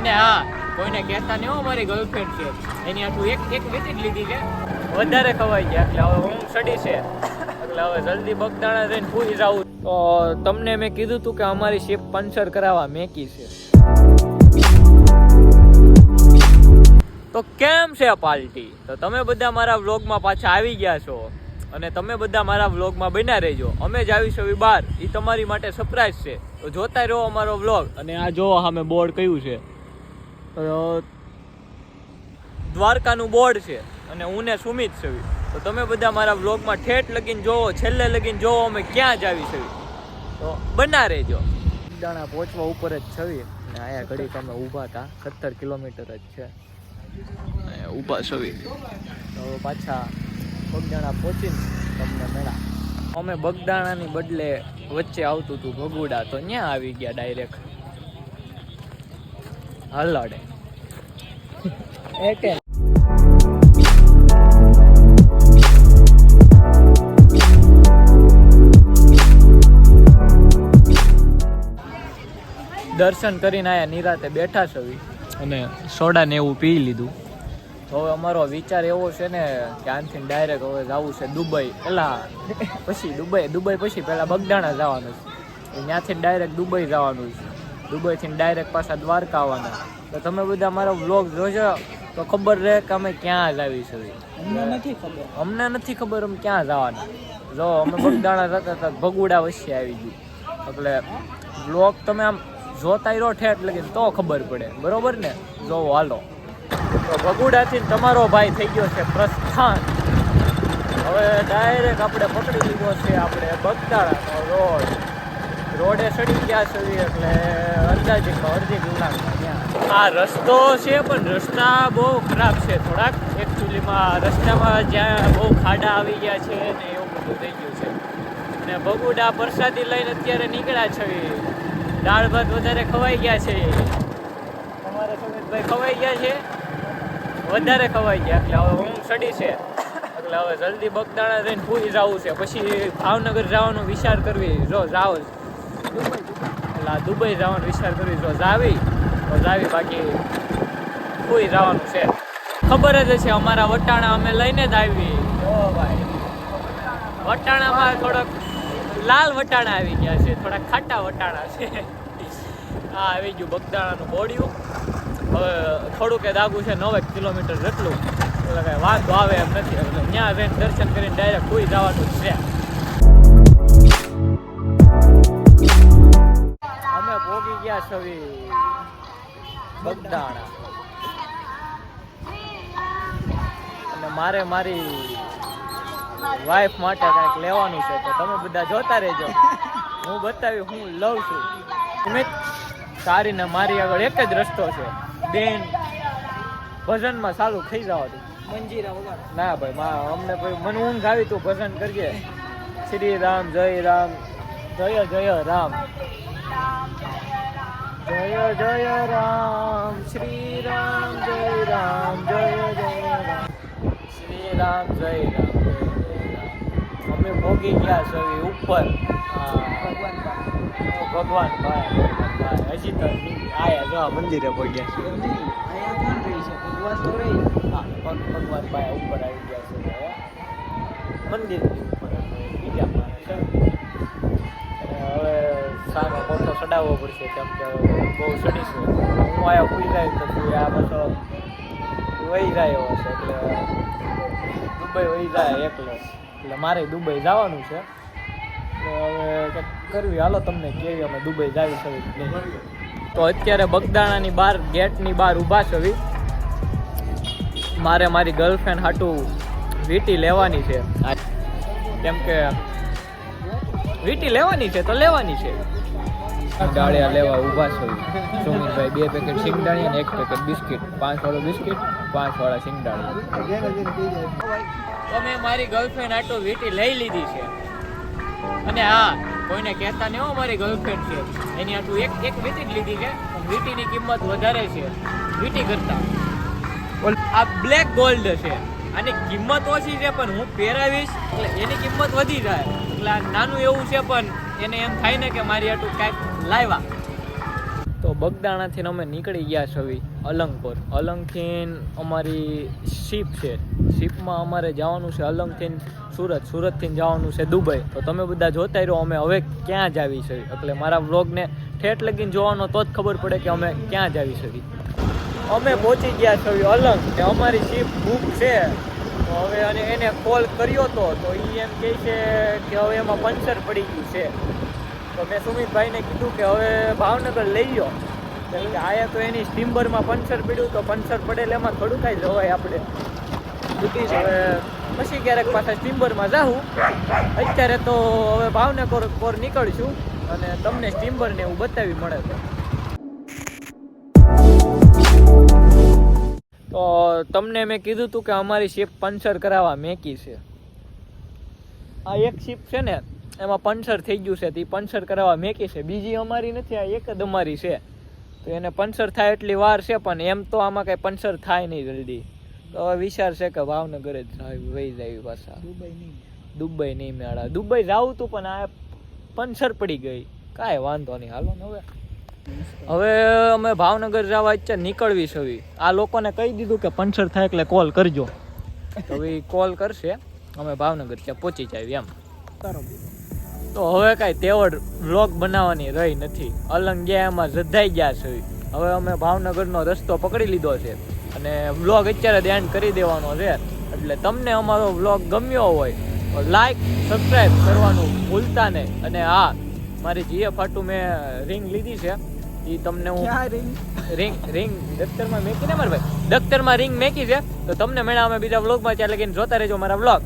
અને હા કોઈને કહેતા નહીં હો, મારી ગર્લફ્રેન્ડ છે એની આટલું એક એક જ લીધી છે વધારે ખવાઈ ગયા એટલે હવે હું સડી છે. એટલે હવે જલ્દી બગદાણા જઈને પૂરી જાઉં તો તમને મેં કીધું હતું કે અમારી શિપ પંચર કરાવવા મેકી છે. તો કેમ છે પાર્ટી તો તમે બધા મારા વ્લોગમાં પાછા આવી ગયા છો. અને તમે બધા મારા વ્લોગમાં બન્યા રહેજો. અમે જ આવીશું હવે બહાર. એ તમારી માટે સરપ્રાઈઝ છે. તો જોતા રહો અમારો વ્લોગ અને આ જો અમે બોર્ડ કયું છે. દ્વારકાનું બોર્ડ છે અને હું ને સુમિત છવી તો તમે બધા મારા વ્લોગમાં ઠેઠ લગીને જોવો છેલ્લે લગીને જોવો અમે ક્યાં જ આવી છવી તો બના રહેજો. દાણા પહોંચવા ઉપર જ છવી અને અહીંયા ઘડીક અમે ઊભા હતા. સત્તર કિલોમીટર જ છે. ઊભા છવી તો પાછા બગદાણા પહોંચીને તમને મેળા. અમે બગદાણાની બદલે વચ્ચે આવતું હતું ભગુડા. તો ત્યાં આવી ગયા ડાયરેક્ટ હલાડે. એકે દર્શન કરીને આયા નિરાતે બેઠા છવી અને સોડા ને એવું પી લીધું. તો હવે અમારો વિચાર એવો છે ને કે આનથી ડાયરેક્ટ હવે જવું છે દુબઈ. પેલા પછી દુબઈ દુબઈ પછી પેલા બગદાણા જવાનું છે. ત્યાંથી ડાયરેક્ટ દુબઈ જવાનું છે. દુબઈથી ડાયરેક્ટ પાછા દ્વારકા આવવાના. તો તમે બધા મારો વ્લોગ જોજો. તો ખબર રહે કે અમે ક્યાં આવી છીએ અમને નથી ખબર. અમને નથી ખબર અમે ક્યાં જવાના. જો અમે બગદાણા જતા હતા ભગુડા વચ્ચે આવી ગયું. એટલે બ્લોગ તમે આમ જોતા રહો ઠેઠ લગીને તો ખબર પડે. બરોબર ને? જો હાલો. તો ભગુડાથી તમારો ભાઈ થઈ ગયો છે પ્રસ્થાન. હવે ડાયરેક્ટ આપણે પકડી લીધો છે આપણે બગદાણા રોડ. રોડે સડી ગયા છે એટલે અંદાજિતમાં અડધી કલાકમાં ત્યાં આ રસ્તો છે, પણ રસ્તા બહુ ખરાબ છે થોડાક. એકચ્યુઅલીમાં રસ્તામાં જ્યાં બહુ ખાડા આવી ગયા છે ને એવું બધું થઈ ગયું છે. ને બગુડા પ્રસાદી લઈને અત્યારે નીકળ્યા છે. દાળ ભાત વધારે ખવાઈ ગયા છે. તમારે સુમિતભાઈ ખવાઈ ગયા છે. વધારે ખવાઈ ગયા, એટલે હવે હું સડી છે. એટલે હવે જલ્દી બગદાણા રહીને પૂરી જવું છે. પછી ભાવનગર જવાનો વિચાર કરવી. જો જાવ એટલે દુબઈ જવાનો વિચાર કરવી જો જાવી તો જાવી બાકી કોઈ જવાનું છે. ખબર જ છે અમારા વટાણા અમે લઈને જ આવી. વટાણામાં થોડોક લાલ વટાણા આવી ગયા છે થોડા ખાટા વટાણા છે. આ આવી ગયું બગદાણાનું બોડિયું હવે થોડુંક દાગું છે નવેક કિલોમીટર જેટલું. એટલે કાંઈ વાંધો આવે એમ નથી. એટલે ત્યાં જઈને દર્શન કરીને ડાયરેક્ટ કોઈ જવાનું જ છે. પોગી ગયા છવી. બગદાણા. અને મારે મારી વાઈફ માટે કંઈક લેવાનું છે તો તમે બધા જોતા રહેજો. હું બતાવી હું લઉં છું. તમે તારી ને મારી આગળ એક જ રસ્તો છે. બેન ભજનમાં સારું થઈ જવાનું મંજીરા ના ભાઈ મા અમને ભાઈ મને ઊંઘ આવી તું ભજન કરજે શ્રી રામ જય રામ જય જય રામ. જય જય રામ. શ્રી રામ જય રામ, જય જય રામ. શ્રી રામ, જય રામ. અમે ભોગી ગયા છે ઉપર. ભગવાન ભાઈ હજી તો આયા જો, મંદિરે ભોગ્યા છે ભગવાન તો રહી ભગવાન ભાઈ ઉપર આવી ગયા છે મંદિર ઉપર બીજા માણસ. સામે મોટો ચડાવવો પડશે કેમ કે બહુ ચડીશું. હું આયા ઉઈ જાય તો તું આ બધો વહી જાય એવો છે એટલે દુબઈ વહી જાય એકલો. એટલે મારે દુબઈ જવાનું છે. હવે કરવી. હાલો તમને કેવી અમે દુબઈ જાવી છે તો અત્યારે બગદાણાની બહાર, ગેટની બહાર ઊભા છવી મારે મારી ગર્લફ્રેન્ડ હાટું વીટી લેવાની છે. કેમ કે વીટી લેવાની છે તો લેવાની છે. ડાળિયા લેવા ઊભા છે. સુમિતભાઈ બે પેકેટ સિંગદાણી અને એક પેકેટ બિસ્કિટ. પાંચ વાળું બિસ્કિટ, પાંચ વાળા સિંગદાણી તો મેં મારી ગર્લફ્રેન્ડ આટો વીટી લઈ લીધી છે. અને હા, કોઈને કહેતા નહીં હો મારી ગર્લફ્રેન્ડ છે એની આટલું એક એક વીટી જ લીધી છે. વીટીની કિંમત વધારે છે. વીટી કરતા. આ બ્લેક ગોલ્ડ છે. આની કિંમત ઓછી છે, પણ હું પહેરાવીશ, એટલે એની કિંમત વધી જાય. એટલે નાનું એવું છે, પણ એને એમ થાય ને કે મારી આટલું કાંઈક લાવ્યા. તો બગદાણાથી અમે નીકળી ગયા છવી અલંગપુર. અલંગથી અમારી શીપ છે. શીપમાં અમારે જવાનું છે અલંગથી સુરત. સુરતથી જવાનું છે દુબઈ. તો તમે બધા જોતા રહ્યો અમે હવે ક્યાં જ આવી છે એટલે મારા વ્લોગને ઠેઠ લગીને જોવાનો તો જ ખબર પડે કે અમે ક્યાં જ આવી છે અમે પહોંચી ગયા છીએ અલંગ, કે અમારી શીપ બુક છે. તો હવે અને એને કોલ કર્યો તો તો એ એમ કહે છે કે હવે એમાં પંચર પડી ગયું છે. તો મેં સુમિતભાઈને કીધું કે હવે ભાવનગર લઈ ગયો કેમ કે આયા તો એની સ્ટીમ્બરમાં પંચર પડ્યું, તો પંચર પડેલ એમાં થોડું કાંઈ જવાય આપણે. છૂટી છે હવે પછી ક્યારેક પાછા સ્ટીમ્બરમાં જાઉં અત્યારે તો હવે ભાવનગર પર નીકળશું અને તમને સ્ટીમ્બરને એવું બતાવી મળે તો. તો તમને મેં કીધું હતું કે અમારી શિપ પંચર કરાવવા મેકી છે. આ એક શિપ છે ને એમાં પંચર થઈ ગયું છે તે પંચર કરાવવા મેકી છે. બીજી અમારી નથી આ એક જ અમારી છે. તો એને પંચર થાય એટલી વાર છે પણ એમ તો આમાં કઈ પંચર થાય નહીં જલ્દી. તો હવે વિચાર છે કે ભાવનગર જ વહી જાય પાછા. દુબઈ નહીં દુબઈ નહીં મેળા. દુબઈ જાવું તું પણ આ પંચર પડી ગઈ. કાંઈ વાંધો નહીં. હાલો ને હવે. હવે અમે ભાવનગર જવા ઈચ્છા નીકળવી છે આ લોકોને કહી દીધું કે પંચર થાય એટલે કોલ કરજો. તો એ કોલ કરશે. અમે ભાવનગર ત્યાં પહોંચી જાય એમ. તો હવે કાંઈ તેવડ વ્લોગ બનાવવાની રહી નથી. અલંગ ગયા એમાં જધાઈ ગયા છે હવે. અમે ભાવનગરનો રસ્તો પકડી લીધો છે. અને વ્લોગ અત્યારે ધ્યાન કરી દેવાનો છે. એટલે તમને અમારો વ્લોગ ગમ્યો હોય લાઈક સબસ્ક્રાઈબ કરવાનું ભૂલતા નહીં. અને હા મારી જીએફ હાટું મેં રિંગ લીધી છે. એ તમને હું રિંગ રિંગ રિંગ દફતરમાં મેકી ને મારા ભાઈ દફતરમાં રિંગ મેકી છે. તો તમને મેળા અમે બીજા વ્લોગમાં ત્યાં લગીને જોતા રહેજો મારા વ્લોગ